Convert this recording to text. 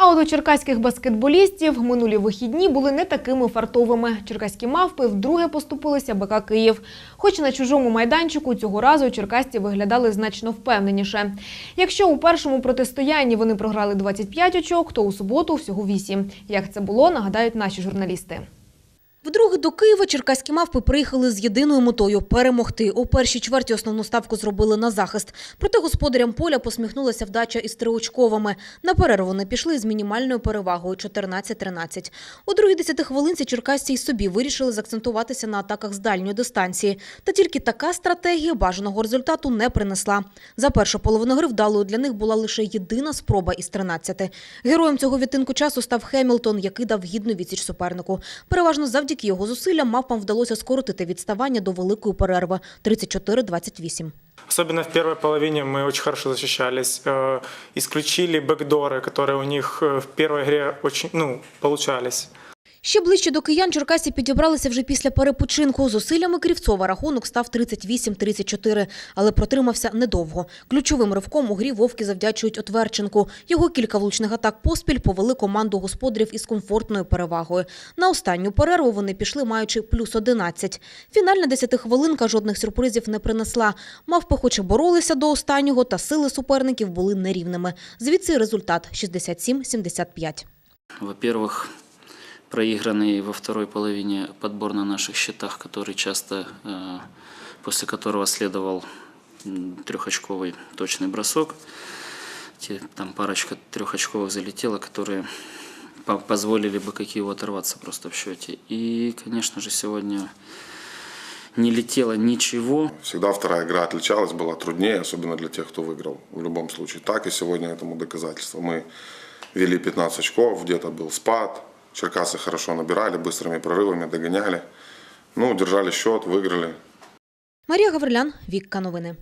А от у черкаських баскетболістів минулі вихідні були не такими фартовими. Черкаські мавпи вдруге поступилися БК Київ. Хоч на чужому майданчику цього разу черкасці виглядали значно впевненіше. Якщо у першому протистоянні вони програли 25 очок, то у суботу всього 8. Як це було, нагадають наші журналісти. Вдруге до Києва черкаські мавпи приїхали з єдиною метою – перемогти. У першій чверті основну ставку зробили на захист. Проте господарям поля посміхнулася вдача із триочковими. На перерву вони пішли з мінімальною перевагою – 14-13. У другій десятихвилинці черкасці й собі вирішили закцентуватися на атаках з дальньої дистанції. Та тільки така стратегія бажаного результату не принесла. За першу половину гри вдалою для них була лише єдина спроба із 13. Героєм цього відтинку часу став Хемілтон, який дав гідну відсіч супернику. Переважно завдяки його зусиллям мавпам вдалося скоротити відставання до великої перерви – 34-28. Особенно в первой половине мы очень хорошо защищались. Э, Исключили бэкдоры, которые у них э, в первой игре очень, ну, получались. Ще ближче до киян черкасці підібралися вже після перепочинку. Зусиллями Крівцова рахунок став 38-34, але протримався недовго. Ключовим ривком у грі Вовки завдячують Отверченку. Його кілька влучних атак поспіль повели команду господарів із комфортною перевагою. На останню перерву вони пішли, маючи плюс 11. Фінальна десятихвилинка жодних сюрпризів не принесла. Мавпи хоч і боролися до останнього, та сили суперників були нерівними. Звідси результат – 67-75. Во-первых, проигранный во второй половине подбор на наших счетах, который часто, э, после которого следовал трехочковый точный бросок. Там парочка трехочковых залетела, которые по- позволили бы Киеву оторваться просто в счете. И, конечно же, сегодня не летело ничего. Всегда вторая игра отличалась, была труднее, особенно для тех, кто выиграл. В любом случае. Так и сегодня этому доказательство. Мы вели 15 очков, где-то был спад. Черкасы хорошо набирали, быстрыми прорывами догоняли. Ну, держали счет, выиграли. Марія Гаврилян, Вікка Новини.